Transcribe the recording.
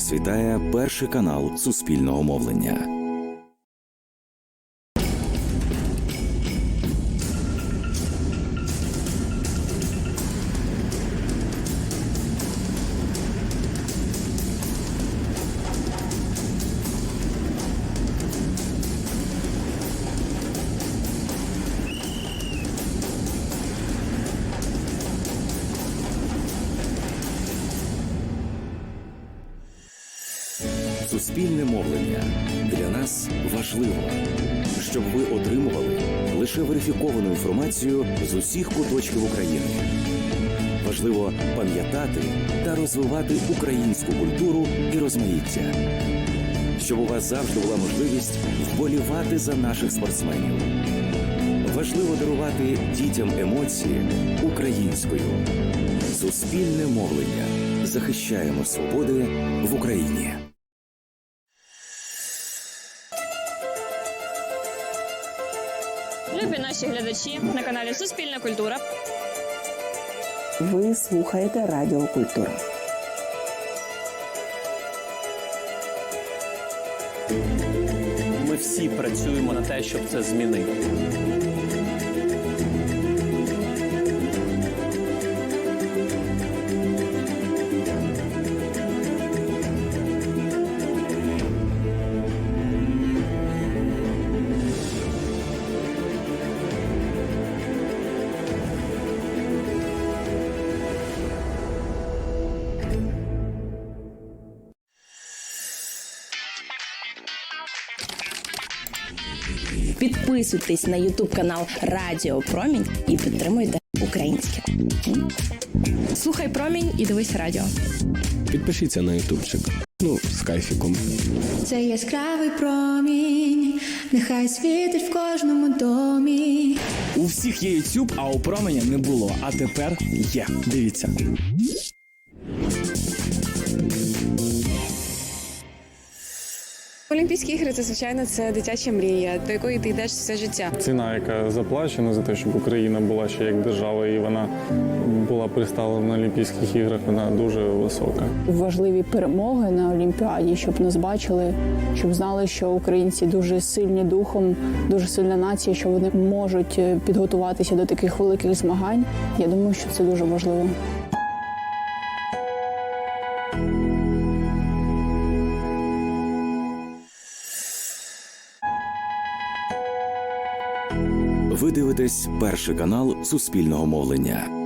Вас вітає перший канал суспільного мовлення. Суспільне мовлення для нас важливо, щоб ви отримували лише верифіковану інформацію з усіх куточків України. Важливо пам'ятати та розвивати українську культуру і розмаїття, щоб у вас завжди була можливість вболівати за наших спортсменів. Важливо дарувати дітям емоції українською. Суспільне мовлення захищаємо свободи в Україні. Любі наші глядачі на каналі Суспільна культура. Ви слухаєте Радіо Культура. Ми всі працюємо на те, щоб це змінити. Підписуйтесь на Ютуб канал Радіо Промінь і підтримуйте українське. Слухай промінь і дивись радіо. Підпишіться на ютубчик. Ну, з кайфіком. Це яскравий промінь, нехай світить в кожному домі. У всіх є YouTube, а у променя не було. А тепер є. Дивіться. Олімпійські ігри це звичайно це дитяча мрія, до якої ти йдеш все життя. Ціна, яка заплачена за те, щоб Україна була ще як держава, і вона була представлена на Олімпійських іграх, вона дуже висока. важливі перемоги на Олімпіаді, щоб нас бачили, щоб знали, що українці дуже сильні духом, дуже сильна нація, що вони можуть е, підготуватися до таких великих змагань. Я думаю, що це дуже важливо. Ви дивитесь перший канал суспільного мовлення.